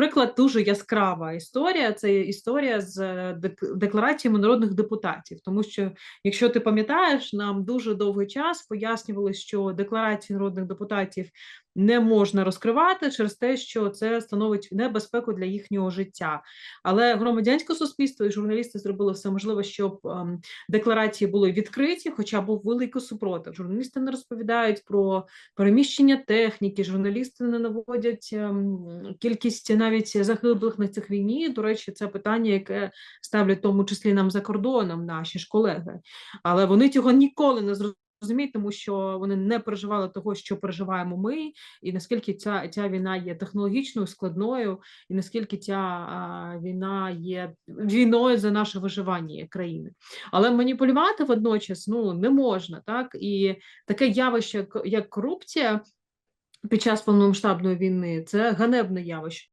наприклад, дуже яскрава історія. Це історія з е, деклараціями народних депутатів. Тому що, якщо ти пам'ятаєш, нам дуже довгий час пояснювали, що декларації народних депутатів не можна розкривати через те, що це становить небезпеку для їхнього життя. Але громадянське суспільство і журналісти зробили все можливе, щоб ем, декларації були відкриті, хоча був великий супротив. Журналісти не розповідають про переміщення техніки, журналісти не наводять ем, кількість навіть загиблих на цих війні. До речі, це питання, яке ставлять в тому числі нам за кордоном наші ж колеги. Але вони цього ніколи не зрозуміють, тому що вони не переживали того, що переживаємо ми, і наскільки ця, ця війна є технологічною, складною, і наскільки ця а, війна є війною за наше виживання країни. Але маніпулювати водночас ну не можна, так і таке явище, як корупція під час повномасштабної війни, це ганебне явище.